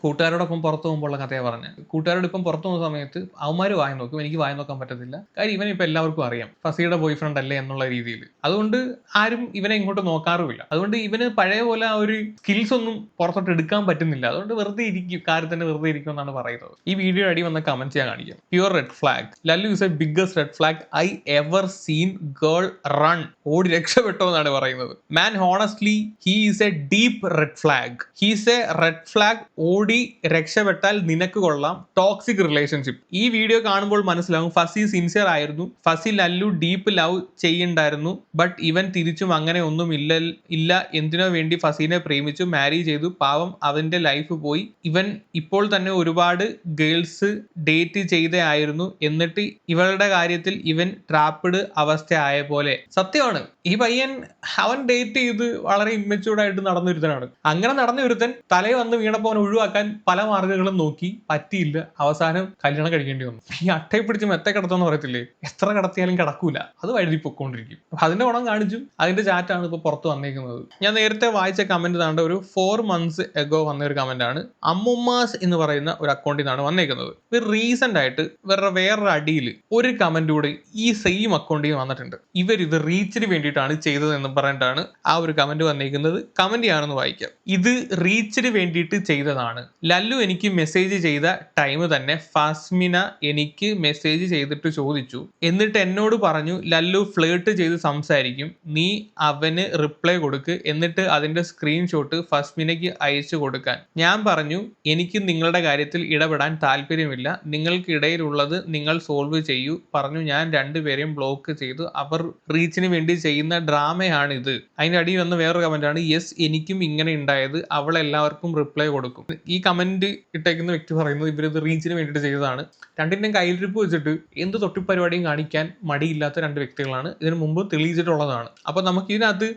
Speaker 3: കൂട്ടുകാരോടൊപ്പം പുറത്തു പോകുമ്പോഴുള്ള കഥയെ പറഞ്ഞ് കൂട്ടുകാരോട് ഇപ്പം പുറത്തു പോകുന്ന സമയത്ത് അവന്മാർ വായി നോക്കും എനിക്ക് വായി നോക്കാൻ പറ്റത്തില്ല. കാര്യം ഇവൻ ഇപ്പം എല്ലാവർക്കും അറിയാം. ഫസിയുടെ ബോയ് ഫ്രണ്ട് അല്ലേ എന്നുള്ള രീതിയിൽ. അതുകൊണ്ട് ആരും ഇവനെ ഇങ്ങോട്ട് നോക്കാറുമില്ല. അതുകൊണ്ട് ഇവന് പഴയ പോലെ ആ ഒരു സ്കിൽസ് ഒന്നും പുറത്തോട്ട് എടുക്കാൻ പറ്റുന്നില്ല. അതുകൊണ്ട് വെറുതെ ഇരിക്കും കാര്യം തന്നെ വെറുതെ ഇരിക്കും എന്നാണ് പറയുന്നത്. ഈ വീഡിയോ അടി വന്ന കമന്റ് ചെയ്യാൻ കാണിക്കാം. Pure red flag Lallu is a biggest red flag I ever seen girl run ഓടി രക്ഷപ്പെട്ടോ എന്നാണ് പറയുന്നത്. Man honestly he is a deep red flag he's a red flag ഓടി രക്ഷപ്പെട്ടാൽ നിനക്ക് കൊള്ളാം. ടോക്സിക് റിലേഷൻഷിപ്പ് ഈ വീഡിയോ കാണുമ്പോൾ മനസ്സിലാവും ഫസി സിൻസിയർ ആയിരുന്നു. ഫസി ലല്ലു ഡീപ്പ് ലവ് ചെയ്യണ്ടായിരുന്നു. ബട്ട് ഇവൻ തിരിച്ചും അങ്ങനെ ഒന്നും ഇല്ല ഇല്ല. എന്തിനോ വേണ്ടി ഫസീനെ പ്രേമിച്ചു മാരി ചെയ്തു. പാവം അവന്റെ ലൈഫ് പോയി. ഇവൻ ഇപ്പോൾ തന്നെ ഒരുപാട് ഗേൾസ് ഡേറ്റ് ചെയ്തേ ആയിരുന്നു. എന്നിട്ട് ഇവളുടെ കാര്യത്തിൽ ഇവൻ ട്രാപ്പിഡ് അവസ്ഥ ആയ പോലെ. സത്യമാണ്. ഈ പയ്യൻ അവൻ ഡേറ്റ് ചെയ്ത് വളരെ ഇമ്മച്ചൂർഡായിട്ട് നടന്നൊരുത്തനാണ്. അങ്ങനെ നടന്നൊരുത്തൻ തലയിൽ വന്ന് വീണപ്പോൾ അവനെ ഒഴിവാക്കാൻ പല മാർഗങ്ങളും നോക്കി പറ്റിയില്ല. അവസാനം കല്യാണം കഴിക്കേണ്ടി വന്നു. ഈ അട്ടയെ പിടിച്ച് മെത്ത കിടത്തെന്ന് പറയത്തില്ലേ? എത്ര കിടത്തിയാലും കിടക്കൂല. അത് വഴുതി പൊക്കോണ്ടിരിക്കും. അതിന്റെ ഗുണം കാണിച്ചു അതിന്റെ ചാറ്റാണ് ഇപ്പൊ പുറത്ത് വന്നേക്കുന്നത്. ഞാൻ നേരത്തെ വായിച്ച കമന്റ് താണ്ട ഒരു ഫോർ മന്ത്സ് എഗോ വന്ന ഒരു കമന്റ് ആണ്. അമ്മുമാസ് എന്ന് പറയുന്ന ഒരു അക്കൗണ്ടിൽ നിന്നാണ് വന്നേക്കുന്നത്. ഇത് റീസെന്റ് ആയിട്ട് വേറെ വേറൊരു അടിയിൽ ഒരു കമന്റ് കൂടി ഈ സെയിം അക്കൗണ്ടിൽ വന്നിട്ടുണ്ട്. ഇവർ ഇത് റീച്ചിന് വേണ്ടിയിട്ടാണ് ചെയ്തത് എന്ന് പറഞ്ഞിട്ടാണ് ആ ഒരു കമന്റ് വന്നേക്കുന്നത്. കമന്റ് ആണെന്ന് വായിക്കാം. ഇത് റീച്ചിന് വേണ്ടിയിട്ട് ചെയ്തതാണ്. ലല്ലു എനിക്ക് മെസ്സേജ് ചെയ്ത ടൈം തന്നെ ഫാസ്മിന എനിക്ക് മെസ്സേജ് ചെയ്തിട്ട് ചോദിച്ചു. എന്നിട്ട് എന്നോട് പറഞ്ഞു ലല്ലു ഫ്ലേർട്ട് ചെയ്ത് സംസാരിക്കും. നീ അവന് റിപ്ലൈ കൊടുക്ക്. എന്നിട്ട് അതിന്റെ സ്ക്രീൻഷോട്ട് ഫസ്മിനയ്ക്ക് അയച്ചു കൊടുക്കാൻ. ഞാൻ പറഞ്ഞു എനിക്ക് നിങ്ങളുടെ കാര്യത്തിൽ ഇടപെടാൻ താല്പര്യമില്ല. നിങ്ങൾക്കിടയിലുള്ളത് നിങ്ങൾ സോൾവ് ചെയ്യൂ. പറഞ്ഞു ഞാൻ രണ്ടുപേരെയും ബ്ലോക്ക് ചെയ്തു. അവർ റീച്ചിന് വേണ്ടി ചെയ്യുന്ന ഡ്രാമയാണിത്. ഇത് അതിന്റെ അടിയിൽ വന്ന വേറൊരു കമന്റാണ് യെസ് എനിക്കും ഇങ്ങനെ ഉണ്ടായത്. അവൾ എല്ലാവർക്കും റിപ്ലൈ കൊടുക്കും. ഈ കമന്റ് ഇട്ടേക്കുന്ന വ്യക്തി പറയുന്നത് ഇവരിത് റീച്ചിന് വേണ്ടിയിട്ട് ചെയ്തതാണ്. രണ്ടിന്റെയും കയ്യിലിരിപ്പ് വെച്ചിട്ട് എന്ത് തൊട്ടിപ്പരിപാടിയും കാണിക്കാൻ മടിയില്ലാത്ത രണ്ട് വ്യക്തികളാണ്. ഇതിനു മുമ്പ് തെളിയിച്ചിട്ടുള്ളതാണ്. അപ്പൊ നമുക്ക് ഇതിനകത്ത്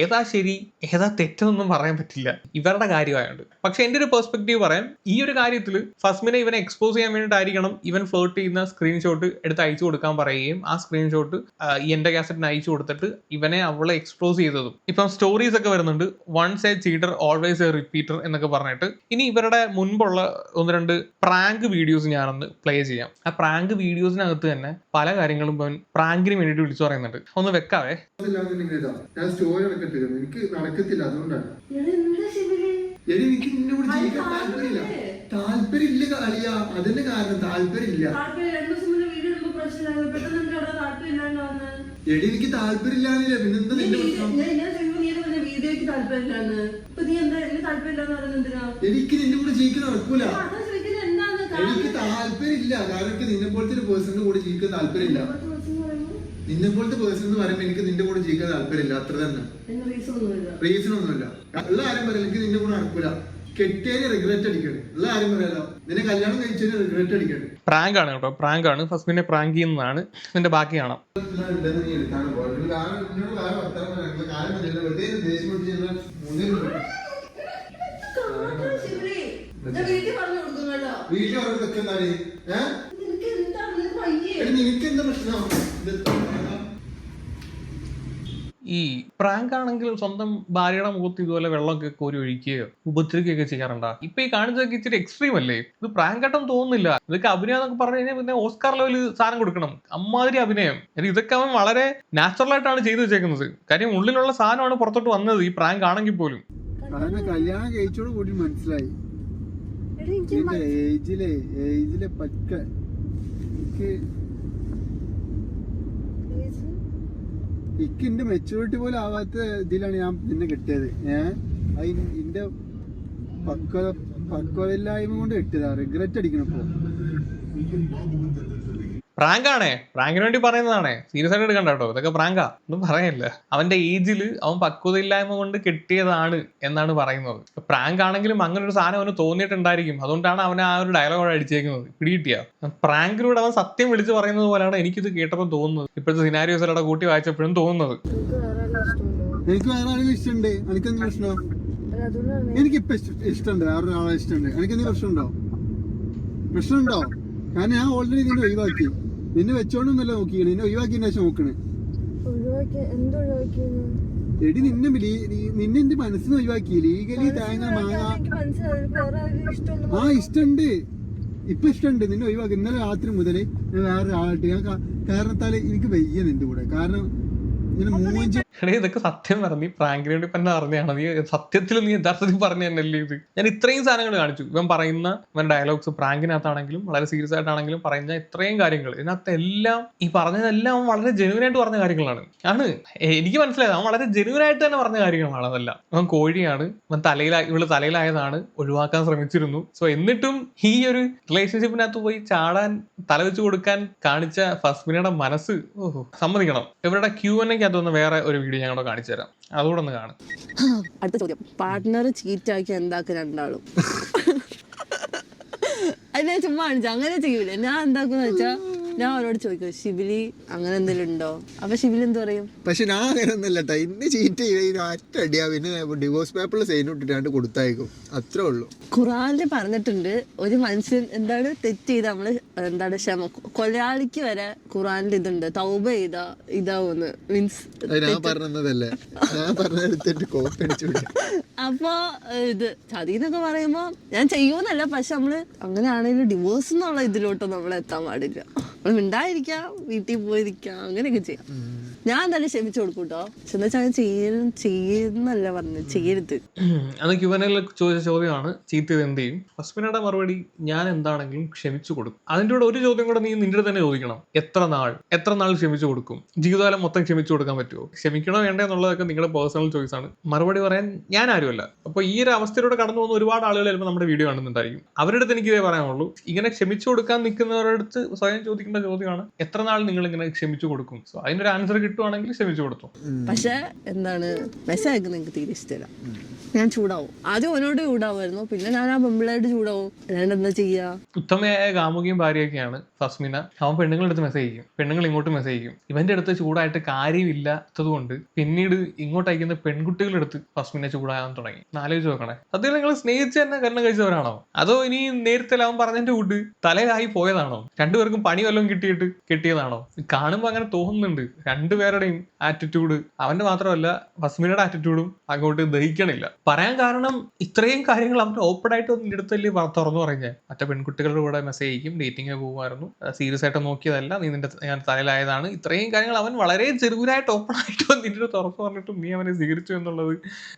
Speaker 3: ഏതാ ശരി ഏതാ തെറ്റെന്നൊന്നും പറയാൻ പറ്റില്ല. ഇവരുടെ കാര്യമായുണ്ട്. പക്ഷെ എന്റെ ഒരു പെർസ്പെക്റ്റീവ് പറയാം ഈ ഒരു കാര്യത്തിൽ ഫസ്മിനെ ഇവനെ എക്സ്പോസ് ചെയ്യാൻ വേണ്ടിയിട്ടായിരിക്കണം ഇവൻ ഫ്ലോട്ട് ചെയ്യുന്ന സ്ക്രീൻഷോട്ട് എടുത്ത് അയച്ചു കൊടുക്കാൻ പറയുകയും ആ സ്ക്രീൻഷോട്ട് ഈ എന്റെ കാസറ്റിന് അയച്ചു കൊടുത്തിട്ട് ഇവനെ അവളെ എക്സ്പോസ് ചെയ്തതും. ഇപ്പം സ്റ്റോറീസ് ഒക്കെ വരുന്നുണ്ട്. Once a cheater always a repeater എന്നൊക്കെ പറഞ്ഞിട്ട്. ഇനി ഇവരുടെ മുൻപുള്ള ഒന്ന് രണ്ട് പ്രാങ്ക് വീഡിയോസ് ഞാനൊന്ന് പ്ലേ ചെയ്യാം. ആ പ്രാങ്ക് വീഡിയോസിനകത്ത് തന്നെ പല കാര്യങ്ങളും ഇവൻ പ്രാങ്കിന് വേണ്ടിയിട്ട് വിളിച്ചു പറയുന്നുണ്ട്. ഒന്ന് വെക്കാവേ.
Speaker 1: ഞാൻ സ്റ്റോറി നടക്കട്ടെ എനിക്ക് നടക്കത്തില്ല അതുകൊണ്ടാണ്. എനിക്ക് നിന്നോട് ജീവിക്കാൻ താല്പര്യമില്ല. താല്പര്യമില്ല? കാളിയ. അതിന്റെ കാരണം താല്പര്യമില്ല. എടി എനിക്ക് താല്പര്യമില്ലാന്നില്ല പിന്നെന്താ നിന്റെ പ്രശ്നം?
Speaker 2: വീഡിയോക്ക് താല്പര്യമില്ലാന്ന്? ഇപ്പൊ നീ എന്താ എന്നെ താല്പര്യമില്ലാന്ന് പറയുന്നത് എന്തിനാ?
Speaker 1: എനിക്ക് നിന്റെ കൂടെ ജീവിക്കാൻ നടക്കൂല.
Speaker 2: അതാ ചോദിക്കുന്നത് എന്താണ്
Speaker 1: എനിക്ക് താല്പര്യമില്ല. കാരണം എനിക്ക് നിന്നെ പോലത്തെ ഒരു പേഴ്സണിന്റെ കൂടെ ജീവിക്കാൻ താല്പര്യമില്ല. നിന്നെ പോലത്തെ പേഴ്സൺ എന്ന് പറയുമ്പോൾ എനിക്ക് നിന്റെ കൂടെ ജീവിക്കാൻ താല്പര്യമില്ല. അത്ര തന്നെ.
Speaker 2: റീസൺ ഒന്നുമില്ല.
Speaker 1: റീസൺ ഒന്നുമില്ല. ഉള്ള ആരും പറയാം എനിക്ക് നിന്റെ കൂടെ നടക്കൂല. കെട്ടിയതിന് റിഗ്രറ്റ് അടിക്കണം ഉള്ള ആരും പറയാലോ. നിന്നെ കല്യാണം കഴിച്ചതിന് റിഗ്രറ്റ് അടിക്കണം
Speaker 3: പ്രാങ്ക് ആണ് കേട്ടോ. പ്രാങ്ക് ആണ് ഫസ്മിനെ പ്രാങ്ക് ചെയ്യുന്നതാണ് ഇതിന്റെ ബാക്കി കാണാം.
Speaker 2: വീട്ടിൽ പറഞ്ഞു നിനക്ക് എന്താണ് നിനക്ക്
Speaker 1: എന്താ പ്രശ്നം?
Speaker 3: ഈ പ്രാങ്ക് ആണെങ്കിൽ സ്വന്തം ഭാര്യയുടെ മുഖത്ത് ഇതുപോലെ വെള്ളമൊക്കെ കോരി ഒഴിക്കുകയോ ഉപദ്രവിക്കുകയൊക്കെ ചെയ്യാറുണ്ടാ? ഇപ്പൊ ഈ കാണിച്ചതൊക്കെ ഇച്ചിരി എക്സ്ട്രീം അല്ലേ? ഇത് പ്രാങ്ക് ആട്ടം തോന്നുന്നില്ല. ഇതൊക്കെ അഭിനയം എന്നൊക്കെ പറഞ്ഞു കഴിഞ്ഞാൽ പിന്നെ ഓസ്കാർ ലെവലിൽ സാധനം കൊടുക്കണം. അമ്മാതിരി അഭിനയം. ഇതൊക്കെ അവൻ വളരെ നാച്ചുറൽ ആയിട്ടാണ് ചെയ്തു വെച്ചേക്കുന്നത്. കാര്യം ഉള്ളിലുള്ള സാധനമാണ് പുറത്തോട്ട് വന്നത്. ഈ പ്രാങ്ക് ആണെങ്കിൽ പോലും.
Speaker 1: അതിനെ കല്യാണം കഴിച്ചോട് കൂടി മനസ്സിലായി.
Speaker 2: എടി എനിക്ക്
Speaker 1: ഇതിന്റെ ഏജിലെ ഏജിലെ പറ്റ എനിക്ക്
Speaker 4: ഇക്ക് എന്റെ മെച്ചൂരിറ്റി പോലും ആവാത്ത ഇതിലാണ് ഞാൻ നിന്നെ കിട്ടിയത്. ഏഹ് അത് എന്റെ പക്വത പക്വതയില്ലായ്മ കൊണ്ട് കിട്ടിയതാ. റിഗ്രറ്റ് അടിക്കണപ്പോ
Speaker 3: പ്രാങ്കാണേ. പ്രാങ്കിന് വേണ്ടി പറയുന്നതാണേ. സീരിയസ് ആയിട്ട് എടുക്കണ്ട കേട്ടോ. ഇതൊക്കെ പ്രാങ്കാ. ഒന്നും പറയല്ല. അവന്റെ ഏജിൽ അവൻ പക്വതയില്ലായ്മ കൊണ്ട് കിട്ടിയതാണ് എന്നാണ് പറയുന്നത്. പ്രാങ്ക് ആണെങ്കിലും അങ്ങനെ ഒരു സാധനം അവന് തോന്നിയിട്ടുണ്ടായിരിക്കും. അതുകൊണ്ടാണ് അവൻ ആ ഒരു ഡയലോഗ് അടിച്ചേക്കുന്നത്. പിടികിട്ടിയ പ്രാങ്കിലൂടെ അവൻ സത്യം വിളിച്ചു പറയുന്നത് പോലെയാണ് എനിക്കിത് കേട്ടപ്പോൾ തോന്നുന്നത്. ഇപ്പോഴത്തെ സിനാരിയോസ് എല്ലാം കൂട്ടി വായിച്ചപ്പോഴും തോന്നുന്നത്.
Speaker 4: എനിക്ക് വേറെ ഇഷ്ടമുണ്ട്? എനിക്ക് എന്ത് എനിക്ക് എനിക്ക് പ്രശ്നമുണ്ടോ? പ്രശ്നമുണ്ടോ? കാരണം ഞാൻ ഓൾറെഡി ഇതിന്റെ ഒഴിവാക്കി. നിന്നെ വെച്ചോണ്ടൊന്നല്ല നോക്കിയാണ് നിന്നെ ഒഴിവാക്കിയതിന്റെ ശേഷം നോക്കണേ. എടി നിന്നെ നിന്നെ എന്റെ മനസ്സിന് ഒഴിവാക്കി. ലീഗലി തേങ്ങ മാങ്ങ ആ ഇഷ്ടണ്ട് ഇപ്പൊ ഇഷ്ടണ്ട് നിന്നെ ഒഴിവാക്കി. ഇന്നലെ രാത്രി മുതലേ ഞാൻ വേറെ ആളായിട്ട് ഞാൻ കാരണത്താൽ എനിക്ക് വയ്യ നിന്റെ കൂടെ. കാരണം
Speaker 3: ഇതൊക്കെ സത്യം പറഞ്ഞു നീ പ്രാങ്കിന് വേണ്ടി തന്നെ അറിഞ്ഞാണ് നീ സത്യത്തിൽ നീ യഥാർത്ഥത്തിൽ പറഞ്ഞു തന്നെയല്ലേ ഇത്? ഞാൻ ഇത്രയും സാധനങ്ങൾ കാണിച്ചു. ഇവൻ പറയുന്ന ഇവൻ ഡയലോഗ്സ് പ്രാങ്കിനകത്താണെങ്കിലും വളരെ സീരിയസ് ആയിട്ടാണെങ്കിലും പറയുന്ന ഇത്രയും കാര്യങ്ങൾ ഇതിനകത്ത് എല്ലാം ഈ പറഞ്ഞതെല്ലാം വളരെ ജെനുവൻ ആയിട്ട് പറഞ്ഞ കാര്യങ്ങളാണ്. ആണ്. എനിക്ക് മനസ്സിലായത്. അവൻ വളരെ ജെനുവൻ ആയിട്ട് തന്നെ പറഞ്ഞ കാര്യങ്ങളാണ് അതെല്ലാം. അവൻ കോഴിയാണ്. അവൻ തലയില ഇവൾ തലയിലായതാണ്. ഒഴിവാക്കാൻ ശ്രമിച്ചിരുന്നു. സോ എന്നിട്ടും ഈ ഒരു റിലേഷൻഷിപ്പിനകത്ത് പോയി ചാടാൻ തല വെച്ച് കൊടുക്കാൻ കാണിച്ച ഫസ്മിനയുടെ മനസ്സ് ഓഹോ സമ്മതിക്കണം. ഇവരുടെ ക്യൂ എൻ വന്ന് വേറെ ഒരു വീഡിയോ ഞങ്ങളോട് കാണിച്ചു തരാം. അതുകൂടെ ഒന്ന് കാണും.
Speaker 2: അടുത്ത ചോദ്യം. പാർട്ട്ണർ ചീറ്റാക്കി എന്താക്കും രണ്ടാളും? അതിനെ ഞാൻ ചുമ്മാ കാണിച്ചു. അങ്ങനെ ചെയ്യൂല. ഞാൻ എന്താക്കുന്ന വെച്ചാ ഞാൻ അവരോട് ചോദിക്കും ശിബിലി അങ്ങനെ എന്തെങ്കിലും ഉണ്ടോ? അപ്പൊ ശിബിലി എന്ത് പറയും?
Speaker 1: പക്ഷെ ഞാൻ അങ്ങനെ ഒന്നല്ല കേട്ടോ ഇന്ന് ചീറ്റ് ചെയ്ത് അറ്റടിയാ പിന്നെ ഡിവോഴ്സ് പേപ്പറിൽ സൈൻ ഇട്ടിട്ടാണ്ട് കൊടുത്തയക്കും. അത്രേ ഉള്ളൂ.
Speaker 2: ഖുറാനിൽ പറഞ്ഞിട്ടുണ്ട് ഒരു മനുഷ്യൻ എന്താണ് തെറ്റ് ചെയ്ത് നമ്മൾ എന്താണ് ക്ഷമ? കൊലയാളിക്ക് വരെ ഖുറാനിൽ ഇതുണ്ട്. തൗബ ചെയ്ത ഇതാവുന്ന്. മീൻസ്
Speaker 1: ഞാൻ പറഞ്ഞതല്ലേ? ഞാൻ പറഞ്ഞെടുത്തിട്ട്.
Speaker 2: അപ്പൊ ഇത് ചതി എന്നൊക്കെ പറയുമ്പോ ഞാൻ ചെയ്യൂന്നല്ല പക്ഷെ നമ്മൾ അങ്ങനെയാണെങ്കിലും ഡിവോഴ്സ് എന്നുള്ള ഇതിലോട്ട് നമ്മൾ എത്താൻ പാടില്ല. നമ്മൾ മിണ്ടായിരിക്കാം വീട്ടിൽ പോയിരിക്കാം അങ്ങനെയൊക്കെ ചെയ്യാം. ഞാൻ തന്നെ ക്ഷമിച്ചു കൊടുക്കും കേട്ടോ പക്ഷെ എന്താ വെച്ചാൽ ചെയ്യുന്നല്ല പറഞ്ഞു ചെയ്യരുത്.
Speaker 3: അത് ക്യുവനിൽ ചോദിച്ച ചോദ്യമാണ് ചീത്തത് എന്ത് ചെയ്യും? ഹസ്ബൻഡ് മറുപടി ഞാൻ എന്താണെങ്കിലും ക്ഷമിച്ചു കൊടുക്കും. അതിന്റെ കൂടെ ഒരു ചോദ്യം കൂടെ നീ നിന്റെ തന്നെ ചോദിക്കണം. എത്ര നാൾ? എത്ര നാൾ ക്ഷമിച്ചു കൊടുക്കും? ജീവിതകാലം മൊത്തം ക്ഷമിച്ചു കൊടുക്കാൻ പറ്റുമോ ക്ഷമിക്കണോ വേണ്ടേ എന്നുള്ളതൊക്കെ നിങ്ങളുടെ പേഴ്സണൽ ചോയ്സ് ആണ്. മറുപടി പറയാൻ ഞാൻ ആരുമല്ല. അപ്പോൾ ഈ ഒരു അവസ്ഥയിലൂടെ കടന്നു പോകുന്ന ഒരുപാട് ആളുകൾ ചിലപ്പോൾ നമ്മുടെ വീഡിയോ കാണുന്നുണ്ടായിരിക്കും. അവരുടെ അടുത്ത് എനിക്ക് ഇതേ പറയാനുള്ളൂ. ഇങ്ങനെ ക്ഷമിച്ചു കൊടുക്കാൻ നിൽക്കുന്നവരുടെ അടുത്ത് സ്വയം ചോദിക്കേണ്ട ചോദ്യമാണ് എത്ര നാൾ നിങ്ങൾ ഇങ്ങനെ ക്ഷമിച്ചു കൊടുക്കും? സോ അതിനൊരു ആൻസർ കിട്ടുവാണെങ്കിൽ ക്ഷമിച്ചു കൊടുത്തു.
Speaker 2: പക്ഷെ എന്താണ് മെസ്സേജ് നിങ്ങൾക്ക് തീരെ ഇഷ്ടമില്ല ഞാൻ ചൂടാവും. ആദ്യം അവനോട് ചൂടാവുമായിരുന്നു. പിന്നെ ഞാൻ ആ പെമ്പിളായിട്ട് ചൂടാവും. ഞാൻ എന്താ ചെയ്യാ?
Speaker 3: ഉത്തമയായ കാമുകിയും ഭാര്യയൊക്കെയാണ് ഫസ്മിന അവൻ പെണ്ണുങ്ങളുടെ അടുത്ത് മെസ്സേജ് ചെയ്യും പെണ്ണുങ്ങൾ ഇങ്ങോട്ട് മെസ്സേജ് ചെയ്യും ഇവന്റെ അടുത്ത് ചൂടായിട്ട് കാര്യമില്ലാത്തതുകൊണ്ട് പിന്നീട് ഇങ്ങോട്ട് അയക്കുന്ന പെൺകുട്ടികളുടെ അടുത്ത് ഫസ്മിനെ ചൂടാകാൻ തുടങ്ങി. ആലോചിച്ച് നോക്കണേ. സത്യം നിങ്ങൾ സ്നേഹിച്ച് തന്നെ കണ്ണം കഴിച്ചവരാണോ? അതോ ഇനി നേരത്തെ അവൻ പറഞ്ഞതിന്റെ കൂട്ട് തലയിലായി പോയതാണോ? രണ്ടുപേർക്കും പണി വല്ലതും കിട്ടിയിട്ട് കിട്ടിയതാണോ? കാണുമ്പോൾ അങ്ങനെ തോന്നുന്നുണ്ട്. രണ്ടുപേരുടെയും ആറ്റിറ്റ്യൂഡ് അവന്റെ മാത്രമല്ല ഫസ്മിനയുടെ ആറ്റിറ്റ്യൂഡും അങ്ങോട്ട് ദഹിക്കണില്ല. പറയാൻ കാരണം ഇത്രയും കാര്യങ്ങൾ അവൻ ഓപ്പൺ ആയിട്ട് ഒന്നും എടുത്തല്ലേ തുറന്നു പറഞ്ഞേ മറ്റേ പെൺകുട്ടികളുടെ കൂടെ മെസ്സേജ് അയക്കും ഡേറ്റിംഗ് പോകുമായിരുന്നു. സീരിയസ് ആയിട്ട് നോക്കിയതല്ല നീ നിന്റെ ഞാൻ തലയിലായതാണ്. ഇത്രയും കാര്യങ്ങൾ അവൻ വളരെ ചെറുതായിട്ട് ഓപ്പൺ ആയിട്ട് നിന്റെ തുറന്നു പറഞ്ഞിട്ടും നീ അവനെ സ്വീകരിച്ചു എന്നുള്ളത്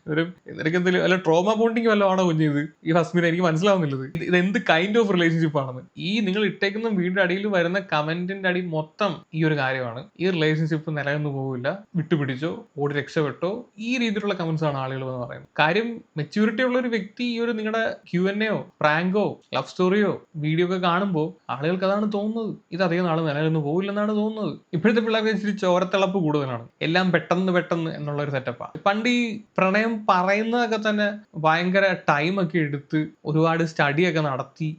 Speaker 3: ഒരു നിനക്ക് എന്തെങ്കിലും അല്ല ട്രോമ ബോണ്ടിങ് വല്ലതും ആണോ കുഞ്ഞത് ഈ ഫസ്മിന എനിക്ക് മനസ്സിലാവുന്നില്ലത്. ഇത് എന്ത് കൈൻഡ് ഓഫ് റിലേഷൻഷിപ്പ് ആണെന്ന്. ഈ നിങ്ങൾ ഇട്ടേക്കുന്ന വീടിന്റെ അടിയിൽ വരുന്ന കമന്റിന്റെ അടി മൊത്തം ഈ ഒരു കാര്യമാണ്. ഈ റിലേഷൻഷിപ്പ് നിലനിന്ന് പോകില്ല വിട്ടുപിടിച്ചോ ഓടി രക്ഷപ്പെട്ടോ ഈ രീതിയിലുള്ള കമന്റ്സ് ആണ് ആളുകൾ എന്ന് പറയുന്നത്. കാര്യം മെച്യൂരിറ്റി ഉള്ള ഒരു വ്യക്തി ഈ ഒരു നിങ്ങളുടെ ക്യു എൻ എയോ പ്രാങ്കോ ലവ് സ്റ്റോറിയോ വീഡിയോ ഒക്കെ കാണുമ്പോൾ ആളുകൾക്ക് അതാണ് തോന്നുന്നത്. ഇത് അധികം നാൾ നിലനിന്ന് പോകില്ലെന്നാണ് തോന്നുന്നത്. ഇപ്പോഴത്തെ പിള്ളേർക്ക് ഇച്ചിരി ചോരത്തിളപ്പ് കൂടുതലാണ്. എല്ലാം പെട്ടെന്ന് പെട്ടെന്ന് എന്നുള്ള ഒരു സെറ്റപ്പാണ് പണ്ട് ഈ പ്രണയം പറയുന്നതൊക്കെ തന്നെ ഭയങ്കര ടൈം ഒക്കെ എടുത്ത് ഒരുപാട് സ്റ്റഡിയൊക്കെ നടത്തി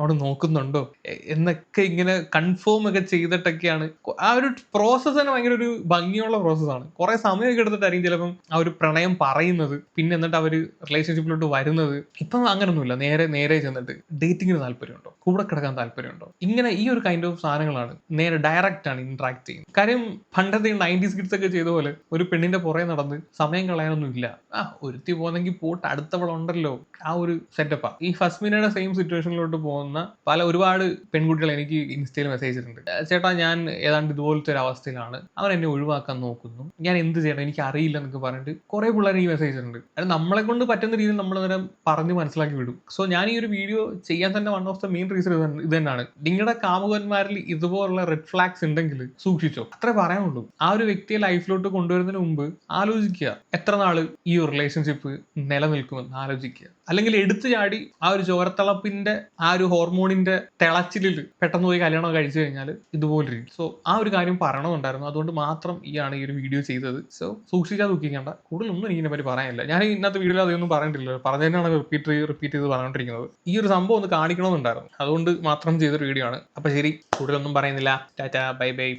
Speaker 3: അവിടെ നോക്കുന്നുണ്ടോ? എന്നൊക്കെ ഇങ്ങനെ കൺഫേം ഒക്കെ ചെയ്തിട്ടൊക്കെയാണ്. ആ ഒരു പ്രോസസ്സ് തന്നെ ഭയങ്കര ഒരു ഭംഗിയുള്ള പ്രോസസ്സാണ് കുറെ സമയമൊക്കെ എടുത്തിട്ടായിരിക്കും ചിലപ്പം ആ ഒരു പ്രണയം പറയുന്നത്. പിന്നെ എന്നിട്ട് അവർ റിലേഷൻഷിപ്പിലോട്ട് വരുന്നത്. ഇപ്പം അങ്ങനൊന്നുമില്ല. നേരെ നേരെ ചെന്നിട്ട് ഡേറ്റിങ്ങിന് താല്പര്യമുണ്ടോ? കൂടെ കിടക്കാൻ താല്പര്യമുണ്ടോ? ഇങ്ങനെ ഈ ഒരു കൈൻഡ് ഓഫ് സാധനങ്ങളാണ് നേരെ ഡയറക്റ്റ് ആണ് ഇന്ററാക്ട് ചെയ്യുന്നത്. കാര്യം പണ്ടത്തെ നയന്റീസ് കിഡ്സ് ഒക്കെ ചെയ്ത പോലെ ഒരു പെണ്ണിന്റെ പുറകെ നടന്ന് സമയം കളയാനൊന്നും ഇല്ല ആ ഒരുത്തി പോകുന്നെങ്കിൽ പോട്ട് അടുത്തവളുണ്ടല്ലോ. ആ ഒരു സെറ്റപ്പാണ് ഈ ഫസ്മിനയുടെ സെയിം സിറ്റുവേഷനിലോട്ട് പോകുന്ന തോന്നുന്ന പല ഒരുപാട് പെൺകുട്ടികൾ എനിക്ക് ഇൻസ്റ്റയിൽ മെസ്സേജ് ചെയ്തിട്ടുണ്ട് ചേട്ടാ ഞാൻ ഏതാണ്ട് ഇതുപോലത്തെ ഒരു അവസ്ഥയിലാണ്. അവർ എന്നെ ഒഴിവാക്കാൻ നോക്കുന്നു. ഞാൻ എന്ത് ചെയ്യണം? എനിക്ക് അറിയില്ല എന്നൊക്കെ പറഞ്ഞിട്ട് കുറേ പിള്ളേർ എനിക്ക് മെസ്സേജ് ചെയ്തിട്ടുണ്ട് അത് നമ്മളെ കൊണ്ട് പറ്റുന്ന രീതിയിൽ നമ്മൾ നേരം പറഞ്ഞ് മനസ്സിലാക്കി വിടും. സോ ഞാൻ ഈ ഒരു വീഡിയോ ചെയ്യാൻ തന്നെ one of the main reason ഇത് തന്നെയാണ്. നിങ്ങളുടെ കാമുകന്മാരിൽ ഇതുപോലുള്ള റെഡ് ഫ്ലാഗ്സ് ഉണ്ടെങ്കിൽ സൂക്ഷിച്ചോ. അത്രേ പറയാനുള്ളൂ. ആ ഒരു വ്യക്തിയെ ലൈഫിലോട്ട് കൊണ്ടുവരുന്നതിന് മുമ്പ് ആലോചിക്കുക. എത്ര നാൾ ഈ ഒരു റിലേഷൻഷിപ്പ് നിലനിൽക്കുമെന്ന് ആലോചിക്കുക. അല്ലെങ്കിൽ എടുത്തു ചാടി ആ ഒരു ചോരത്തിളപ്പിന്റെ ആ ഒരു ഹോർമോണിന്റെ തിളച്ചിലിൽ പെട്ടെന്ന് പോയി കല്യാണം കഴിച്ചു കഴിഞ്ഞാൽ ഇതുപോലെ സോ ആ ഒരു കാര്യം പറയണമെന്നുണ്ടായിരുന്നു. അതുകൊണ്ട് മാത്രം ഈ ആണ് ഈ ഒരു വീഡിയോ ചെയ്തത്. സോ സൂക്ഷിച്ചാൽ ദുഃഖിക്കേണ്ട. കൂടുതലൊന്നും എനിക്കിനെ പറ്റി പറയാനില്ല. ഞാൻ ഇന്നത്തെ വീഡിയോയിൽ അതൊന്നും പറഞ്ഞിട്ടില്ല. പറഞ്ഞതിനാണ് റിപ്പീറ്റ് റിപ്പീറ്റ് ചെയ്ത് പറഞ്ഞുകൊണ്ടിരിക്കുന്നത് ഈ ഒരു സംഭവം ഒന്ന് കാണിക്കണമെന്നുണ്ടായിരുന്നു. അതുകൊണ്ട് മാത്രം ചെയ്തൊരു വീഡിയോ ആണ്. അപ്പൊ ശരി കൂടുതലൊന്നും പറയുന്നില്ല. Tata bye bye